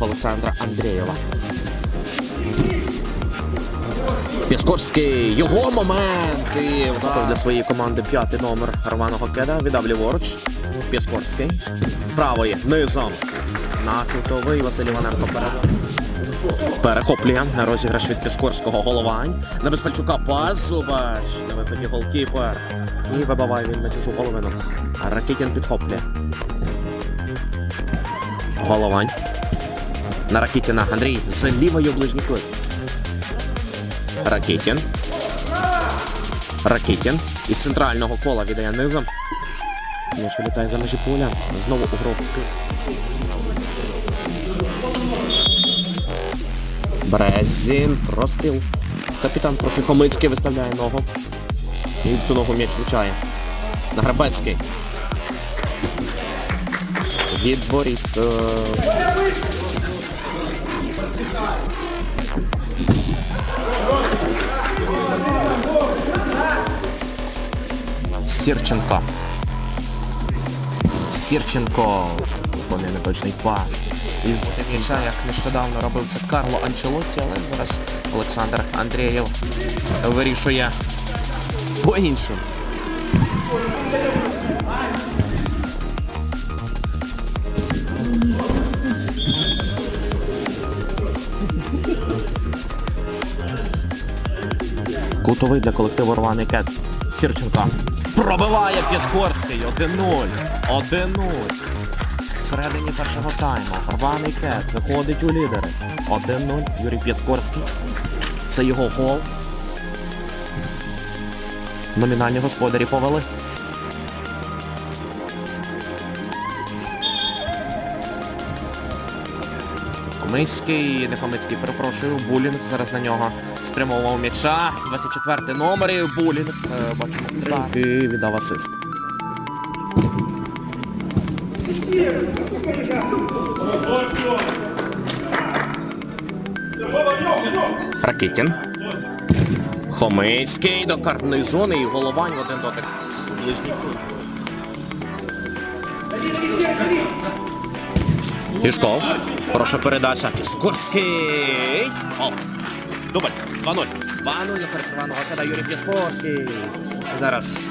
Олександра Андрієва. Піскорський, його момент! І вдав для своєї команди п'ятий номер рваного кеда. Віддав ліворуч. Піскорський. З правої низом. На кутовий Василь Іваненко переводить. Перехоплює на розіграш від Піскорського головань. На Безпальчука пас Зубач. На виході голкіпер. І вибиває він на чужу половину. А Ракітін підхоплює. Головань. На Ракітіна Андрій з лівої ближній кут. Ракітін. Ракітін. Із центрального кола віддає низом. М'яч літає за межі поля. Знову у гру. Березін. Простріл. Капітан профі Хомицький виставляє ногу. І в цю ногу м'яч влучає. На Грабецький. Відборіт. е, Сірченко. Сірченко. Виконує неточний пас. Із м'яча, як нещодавно робив це Карло Анчелотті, але зараз Олександр Андрієв вирішує по-іншому. Кутовий для колективу Рваний Кет. Сірченко. Пробиває Піскорський. 1-0. 1-0. Всередині першого тайму. Рваний Кет виходить у лідери. 1-0. Юрій Піскорський. Це його гол. Номінальні господарі повели. Хомицький, не Хомицький, перепрошую, Булінг зараз на нього спрямовував м'яча. 24 номер і Булінг. е, Бачимо удар. І віддав асист. Ракитін. Хомицький до карної зони і головань один дотик. Ближній. Пішков. Хороша передача. Піскорський. О. Дубль. 2-0. 2-0 на пересерваного кида Юрій Піскорський. Зараз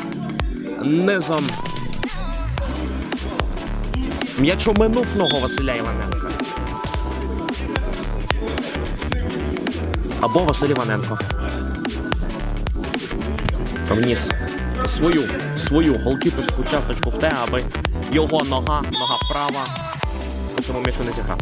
низом. М'яч оминув ногу Василя Іваненка. Або Василь Іваненко. Вніс свою, свою голкіперську часточку в те, аби його нога, нога права по цьому м'ячу не зіграв.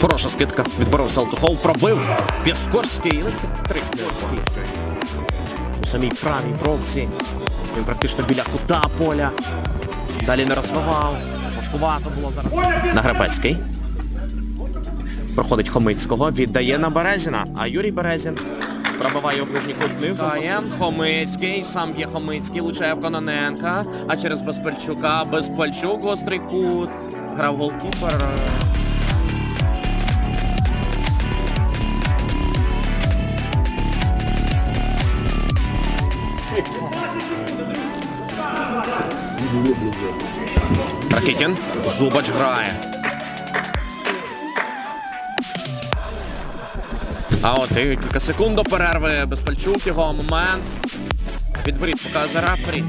Хороша скидка. Відборов Салтухов, пробив. Піскорський. І Три Піскорський. У самій правій бровці. Він практично біля кута поля. Далі не розвивав. Важкувато було зараз. Нагребецький. Проходить Хомицького, віддає на Березіна. А Юрій Березін пробиває ближній кут низу. Хомицький, сам є Хомицький, влучає в Кононенка, а через Безпальчука, Безпальчук, гострий кут. Грав голкіпер. Ракитін. Зубач грає. А от і кілька секунд до перерви. Безпальчук, його момент. Відворіт показує рефері.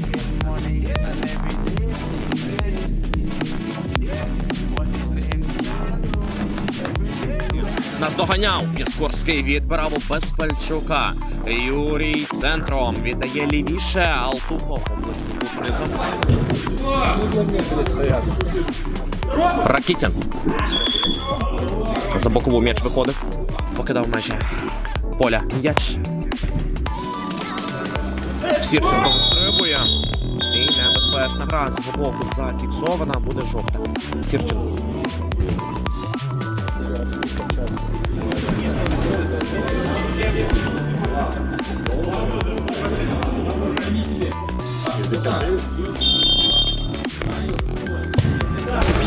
Наздоганяв Піскорський відбирав у Безпальчука. Юрій центром віддає лівіше. Алтухов низом. Ракітін. За бокову м'яч виходив. Покидав межі поля м'яч. Сірченко вистрибує. І небезпечна гра з боку зафіксована, буде жовта. Сірченко.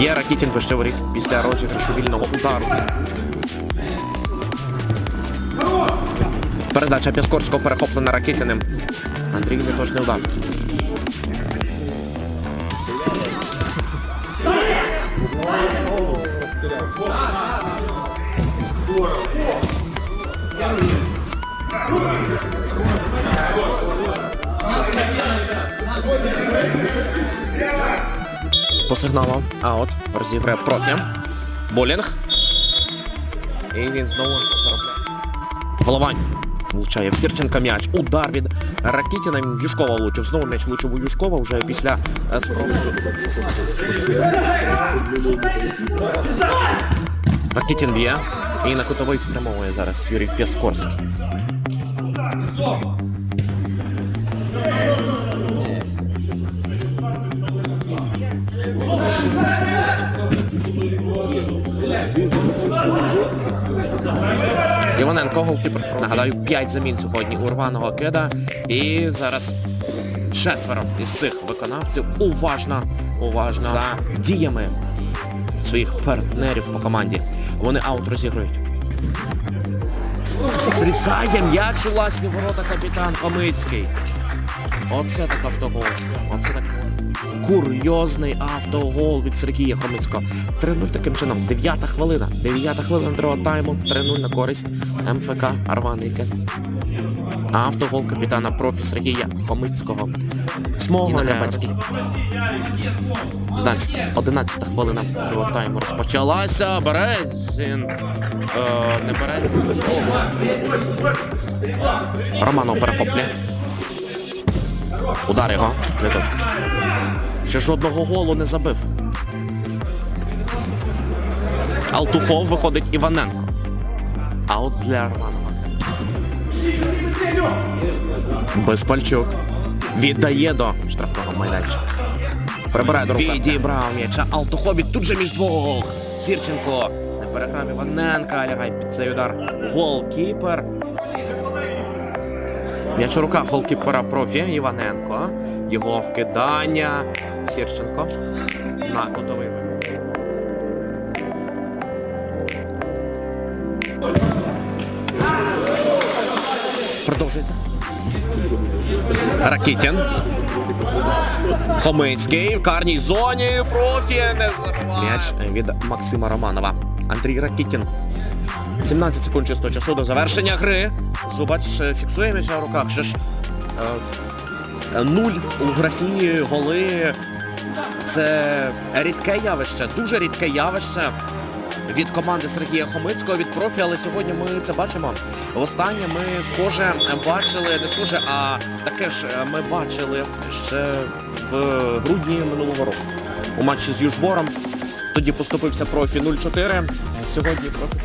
Є Ракітін рік після розіграшу вільного удару. Передача Піскорського перехоплена Ракітіним. Андрій не тож не удар. По сигналу аут розіграє профі. Болінг. І він знову заробляє. Головань. Влучає в Сірченка м'яч. Удар від Ракітіна. Юшкова влучив. Знову м'яч влучив у Юшкова вже після е, спроби. Ракітін б'є. І на кутовий спрямовує зараз Юрій Піскорський. Іваненко голкіпер. Нагадаю, 5 замін сьогодні у рваного кида. І зараз четверо із цих виконавців уважно, уважно за діями своїх партнерів по команді. Вони аут розігрують. Зрізає м'яч у власні ворота капітан Хомицький. Оце так автогол. Оце так курйозний автогол від Сергія Хомицького. 3-0 таким чином. Дев'ята хвилина. Дев'ята хвилина другого тайму. 3-0 на користь МФК Арванийке. Автогол капітана профі Сергія Хомицького. Смоголя. Гребецький. 11, 11 хвилина другого тайму розпочалася. Березін. Е, не Березін. Романов перехоплює. Удар його. Не точно. Ще жодного голу не забив. Алтухов виходить Іваненко. А от для Романова. Безпальчук. Віддає до штрафного майданчика. Прибирає до. Відібрав м'яча. Алтухов і тут же між двох. Сірченко. Не переграв Іваненка. Лягає під цей удар. Голкіпер. М'яч у руках голкіпера профі Іваненко. Його вкидання. Сірченко. На кутовий. Продовжується. Ракітін. Хомицький в карній зоні. Профі не забиває. М'яч від Максима Романова. Андрій Ракітін. 17 секунд чистого часу до завершення гри. Зубач е, фіксує м'яча в руках. Ще ж е, нуль у графі голи. Це рідке явище, дуже рідке явище від команди Сергія Хомицького від профі, але сьогодні ми це бачимо. Востаннє ми схоже бачили, не схоже, а таке ж е, ми бачили ще в грудні минулого року у матчі з Южбором. Тоді поступився профі 0-4. Сьогодні профі.